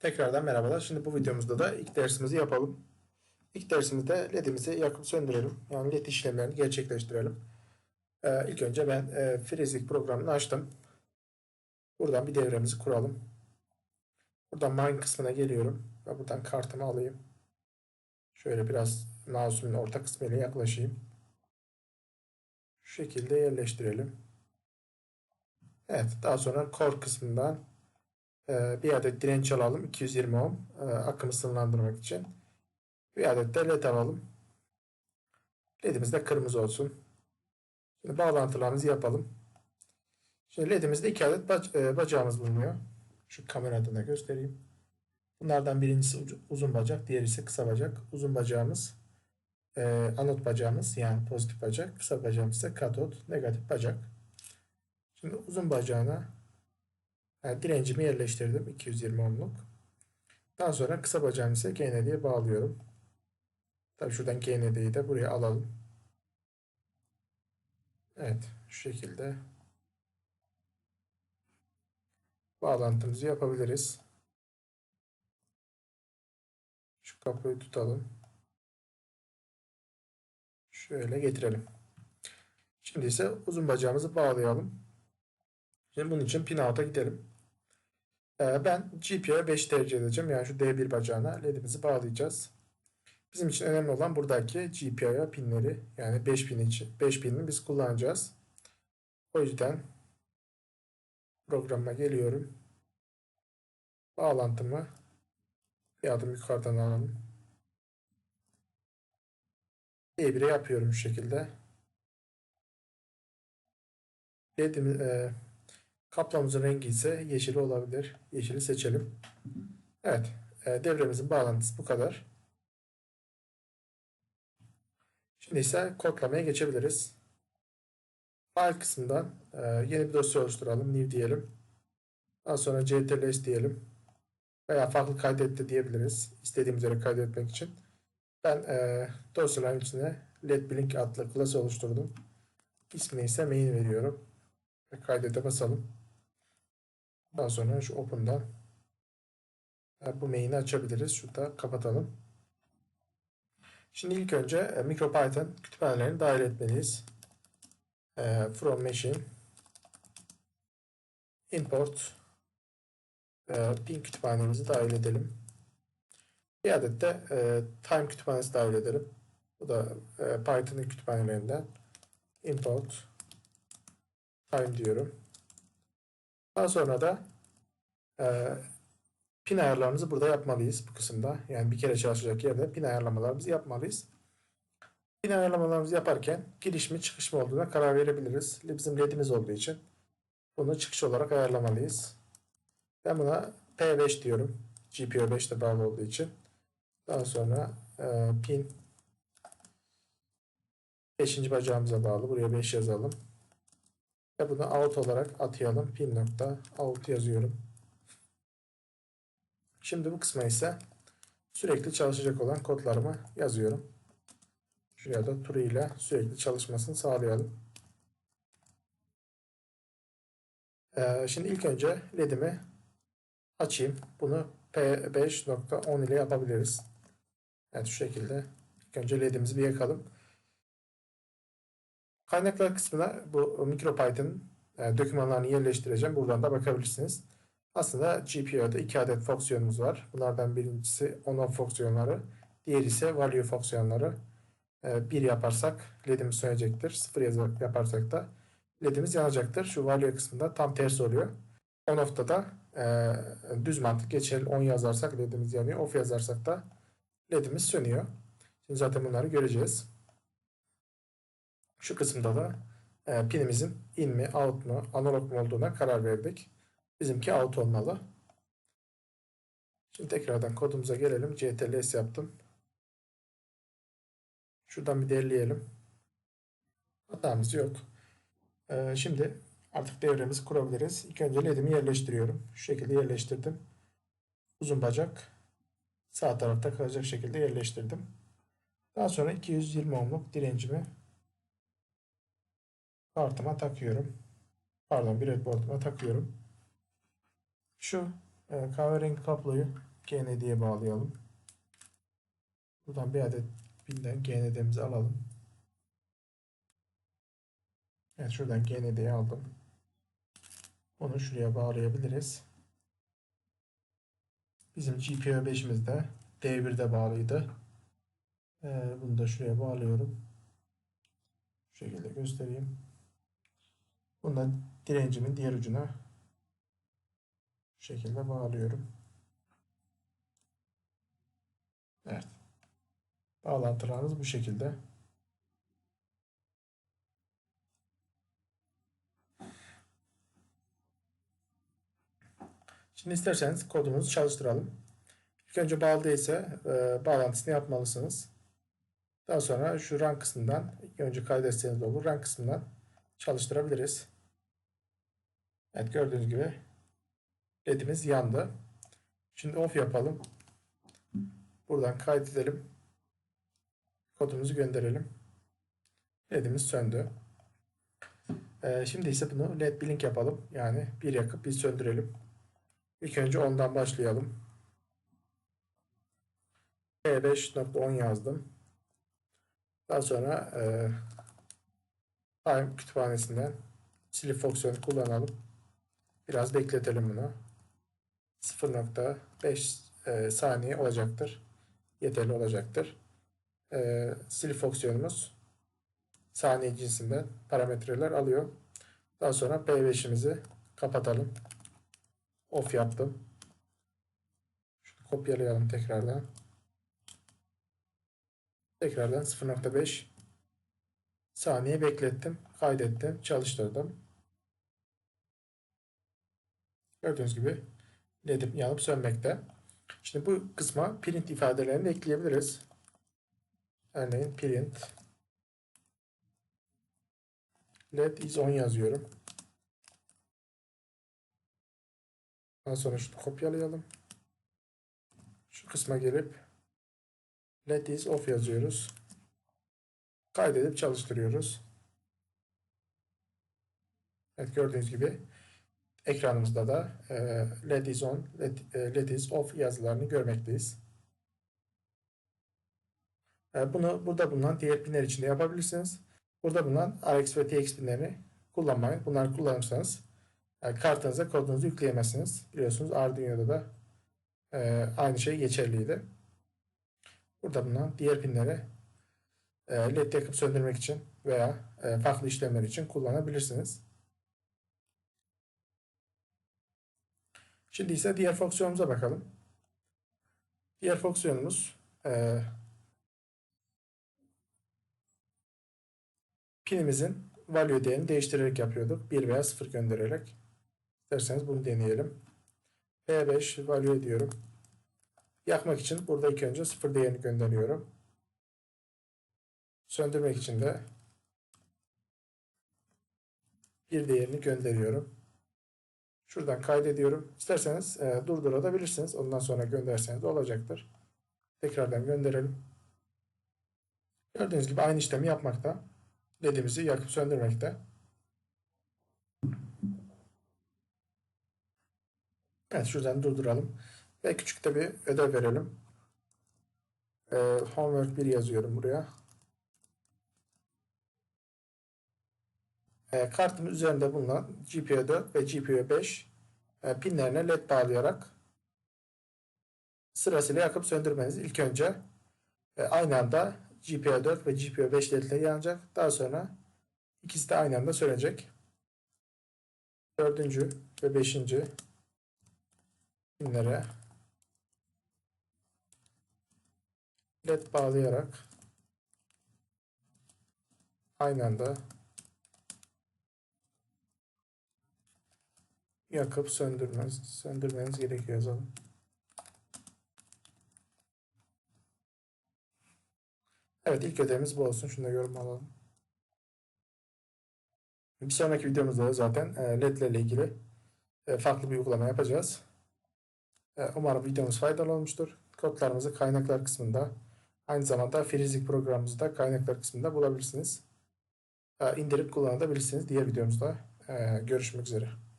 Tekrardan merhabalar. Şimdi bu videomuzda da ilk dersimizi yapalım. İlk dersimizde ledimizi yakıp söndürelim. Yani led işlemlerini gerçekleştirelim. Ee, ilk önce ben e, Freezing programını açtım. Buradan bir devremizi kuralım. Buradan mine kısmına geliyorum. Ve buradan kartımı alayım. Şöyle biraz mouse'umun orta kısmıyla yaklaşayım. Şu şekilde yerleştirelim. Evet, daha sonra core kısmından bir adet direnç alalım 220 ohm e, akımı sınırlandırmak için. Bir adet de led alalım. Ledimiz de kırmızı olsun. Şimdi bağlantılarımızı yapalım. Şimdi ledimizde iki adet bac e, bacağımız bulunuyor. Şu kameradan da göstereyim. Bunlardan birincisi uzun bacak, diğeri ise kısa bacak. Uzun bacağımız e, anot bacağımız yani pozitif bacak, kısa bacağımız ise katot, negatif bacak. Şimdi uzun bacağına yani direncimi yerleştirdim 220 ohmluk. Daha sonra kısa bacağımı ise GND'ye bağlıyorum. Tabii şuradan GND'yi de buraya alalım. Evet şu şekilde bağlantımızı yapabiliriz. Şu kapıyı tutalım. Şöyle getirelim. Şimdi ise uzun bacağımızı bağlayalım. Şimdi bunun için pin out'a gidelim. Ee, ben GPIO'ya 5 tercih edeceğim. Yani şu D1 bacağına ledimizi bağlayacağız. Bizim için önemli olan buradaki GPIO pinleri yani 5 pin için 5 pinini biz kullanacağız. O yüzden programa geliyorum. Bağlantımı bir adım yukarıdan alalım. D1'e yapıyorum şu şekilde. Ledim, e, kaplamızın rengi ise yeşil olabilir. Yeşili seçelim. Evet. E, devremizin bağlantısı bu kadar. Şimdi ise kodlamaya geçebiliriz. File kısmından e, yeni bir dosya oluşturalım. New diyelim. Daha sonra ctls diyelim. Veya farklı kaydetti diyebiliriz. İstediğimiz yere kaydetmek için. Ben e, dosyaların içine ledblink adlı class oluşturdum. İsmini ise main veriyorum. Ve kaydete basalım. Daha sonra şu open'dan bu main'i açabiliriz. Şurada kapatalım. Şimdi ilk önce e, MicroPython kütüphanelerini dahil etmeliyiz. E, from machine import e, pin kütüphanemizi dahil edelim. Bir adet de time kütüphanesi dahil edelim. Bu da Python'ın kütüphanelerinden import time diyorum. Daha sonra da e, pin ayarlarımızı burada yapmalıyız bu kısımda. Yani bir kere çalışacak yerde pin ayarlamalarımızı yapmalıyız. Pin ayarlamalarımızı yaparken giriş mi çıkış mı olduğuna karar verebiliriz. Bizim ledimiz olduğu için bunu çıkış olarak ayarlamalıyız. Ben buna P5 diyorum. GPIO 5 de bağlı olduğu için. Daha sonra e, pin 5. bacağımıza bağlı. Buraya 5 yazalım. Ve bunu out olarak atayalım. Pin nokta out yazıyorum. Şimdi bu kısma ise sürekli çalışacak olan kodlarımı yazıyorum. Şuraya da true ile sürekli çalışmasını sağlayalım. Ee, şimdi ilk önce ledimi açayım. Bunu P5.10 ile yapabiliriz. Evet şu şekilde. İlk önce ledimizi bir yakalım. Kaynaklar kısmına bu MicroPython e, dokümanlarını yerleştireceğim. Buradan da bakabilirsiniz. Aslında GPU'da iki adet fonksiyonumuz var. Bunlardan birincisi on-off fonksiyonları. Diğeri ise value fonksiyonları. E, bir yaparsak ledimiz sönecektir. Sıfır yaparsak da ledimiz yanacaktır. Şu value kısmında tam tersi oluyor. On-off'ta da e, düz mantık geçerli. On yazarsak ledimiz yanıyor. Off yazarsak da ledimiz sönüyor. Şimdi zaten bunları göreceğiz. Şu kısımda da e, pinimizin in mi, out mu, analog mu olduğuna karar verdik. Bizimki out olmalı. Şimdi tekrardan kodumuza gelelim. ctls yaptım. Şuradan bir derleyelim. Hatamız yok. Ee, şimdi artık devremizi kurabiliriz. İlk önce ledimi yerleştiriyorum. Şu şekilde yerleştirdim. Uzun bacak sağ tarafta kalacak şekilde yerleştirdim. Daha sonra 220 ohmluk direncimi kartıma takıyorum. Pardon breadboard'uma takıyorum. Şu e, kahverengi kabloyu GND'ye bağlayalım. Buradan bir adet pinden GND'mizi alalım. Evet şuradan GND'yi aldım. Onu şuraya bağlayabiliriz. Bizim GPIO 5'imiz de D1'de bağlıydı. Ee, bunu da şuraya bağlıyorum. Şu şekilde göstereyim. Bunu da direncimin diğer ucuna şu şekilde bağlıyorum. Evet. Bağlantılarımız bu şekilde. Şimdi isterseniz kodumuzu çalıştıralım. İlk önce bağlı değilse e, bağlantısını yapmalısınız. Daha sonra şu run kısmından önce kaydetseniz de olur. Run kısmından çalıştırabiliriz. Evet gördüğünüz gibi ledimiz yandı. Şimdi off yapalım. Buradan kaydedelim. Kodumuzu gönderelim. LED'imiz söndü. Ee, şimdi ise bunu LED blink yapalım. Yani bir yakıp bir söndürelim. İlk önce ondan başlayalım. P5.10 yazdım. Daha sonra e, Time kütüphanesinden silip fonksiyonu kullanalım. Biraz bekletelim bunu. 0.5 e, saniye olacaktır. Yeterli olacaktır. E, silip fonksiyonumuz saniye cinsinden parametreler alıyor. Daha sonra P5'imizi kapatalım. Off yaptım. Şunu kopyalayalım tekrardan. Tekrardan 0.5 saniye beklettim. Kaydettim. Çalıştırdım. Gördüğünüz gibi ledim yanıp sönmekte. Şimdi bu kısma print ifadelerini ekleyebiliriz. Örneğin print led is on yazıyorum. Daha sonra şunu kopyalayalım. Şu kısma gelip led is off yazıyoruz. Kaydedip çalıştırıyoruz. Evet gördüğünüz gibi ekranımızda da e, led is on, led, e, led is off yazılarını görmekteyiz. E, bunu burada bulunan diğer pinler için de yapabilirsiniz. Burada bulunan RX ve TX pinlerini kullanmayın. Bunları kullanırsanız yani kartınıza kodunuzu yükleyemezsiniz. Biliyorsunuz Arduino'da da e, aynı şey geçerliydi. Burada bulunan diğer pinleri e, led yakıp söndürmek için veya e, farklı işlemler için kullanabilirsiniz. Şimdi ise diğer fonksiyonumuza bakalım. Diğer fonksiyonumuz e, pinimizin value değerini değiştirerek yapıyorduk. 1 veya 0 göndererek. İsterseniz bunu deneyelim. P5 value diyorum. Yakmak için burada ilk önce 0 değerini gönderiyorum. Söndürmek için de bir değerini gönderiyorum. Şuradan kaydediyorum. İsterseniz e, durdurabilirsiniz. Ondan sonra gönderseniz de olacaktır. Tekrardan gönderelim. Gördüğünüz gibi aynı işlemi yapmakta. LED'imizi yakıp söndürmekte. Evet şuradan durduralım. Ve küçük de bir ödev verelim. E, homework 1 yazıyorum buraya. E, üzerinde bulunan GPIO 4 ve GPIO 5 e, pinlerine led bağlayarak sırasıyla yakıp söndürmeniz. İlk önce e, aynı anda GPIO 4 ve GPIO 5 ledleri yanacak. Daha sonra ikisi de aynı anda sönecek. Dördüncü ve beşinci pinlere led bağlayarak aynı anda yakıp söndürmez, söndürmeniz gerekiyor yazalım. Evet ilk ödevimiz bu olsun. Şunu da yorum alalım. Bir sonraki videomuzda da zaten e, LED ile ilgili e, farklı bir uygulama yapacağız. E, umarım videomuz faydalı olmuştur. Kodlarımızı kaynaklar kısmında aynı zamanda Freezik programımızı da kaynaklar kısmında bulabilirsiniz. İndirip kullanabilirsiniz. Diğer videomuzda görüşmek üzere.